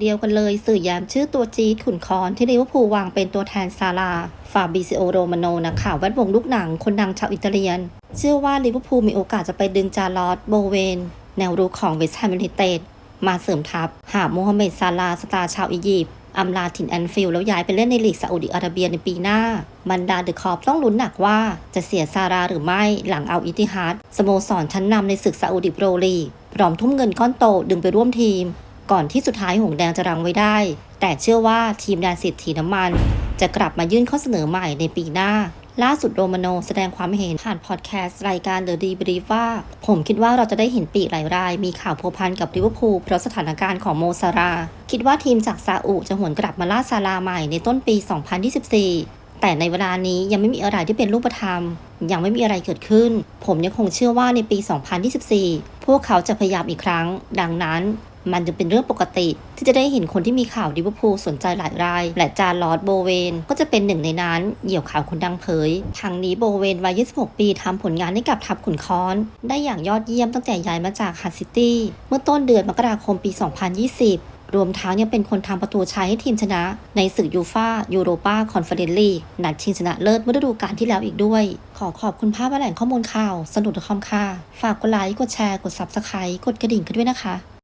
เดียวกันเลยสื่อยามชื่อตัวจี๊ดขุนคอนที่ลิเวอร์พูลวางเป็นตัวแทนซาลาฟาบิซิโอโรมาโนนักข่าวแวดวงลูกหนังคนดังชาวอิตาเลียน เชื่อว่าลิเวอร์พูลมีโอกาสจะไปดึงจาร์ลอตโบเวน แนวรุกของเวสต์แฮมยูไนเต็ดมาเสริมทัพ หากโมฮัมเหม็ดซาลาสตาร์ชาวอียิปต์อำลาถิ่นแอนฟิลด์แล้วย้ายไปเล่นในลีกซาอุดิอาระเบียในปีหน้า บรรดาเดอะคอปต้องลุ้นหนักว่าจะเสียซาราหรือไม่หลังเอาอิติฮัดสโมสรชั้นนำในศึกซาอุดิโปรลีกพร้อมทุ่มเงินก้อนโตดึงไปร่วมทีม ก่อนที่สุดท้ายหงแดงจะรังไว้ได้ แต่เชื่อว่าทีมแดนสิทธีน้ำมัน จะกลับมายื่นข้อเสนอใหม่ในปีหน้า ล่าสุดโรมาโนแสดงความเห็นผ่านพอดแคสต์รายการ The Debrief ว่า ผมคิดว่าเราจะได้เห็นปีกหลายราย มีข่าวพัวพันกับลิเวอร์พูลเพราะสถานการณ์ของโมซารา คิดว่าทีมจากซาอุจะหวนกลับมาล่าซาลาใหม่ในต้นปี 2024แต่ในเวลานี้ยังไม่มีอะไรที่เป็นรูปธรรม ยังไม่มีอะไรเกิดขึ้น ผมยังคงเชื่อว่าในปี 2024 พวกเขาจะพยายามอีกครั้ง ดังนั้น มันจึงเป็นเรื่องปกติ ที่จะได้เห็นคนที่มีข่าวลิเวอร์พูลสนใจหลายราย และจาร์ลอตโบเวน ก็จะเป็นหนึ่งในนั้น เหยี่ยวข่าวคนดังเผยทางนี้โบเวนวัย 26 ปีทำผลงานให้กับทัพขุนค้อน ได้อย่างยอดเยี่ยมตั้งแต่ย้ายมาจากฮัตซิตี้เมื่อต้นเดือนมกราคมปี 2020รวมทั้งยังเป็นคนทำประตูชัยให้ทีมชนะ ในศึกยูฟายูโรปาคอนเฟอเรนซ์ลีกนัดชิงชนะเลิศเมื่อฤดูกาลที่แล้วอีกด้วย ขอขอบคุณภาพและแหล่งข้อมูลข่าว สนุกคอมค่ะ ฝากกดไลค์ กดแชร์ กด Subscribe กดกระดิ่งกันด้วยนะคะ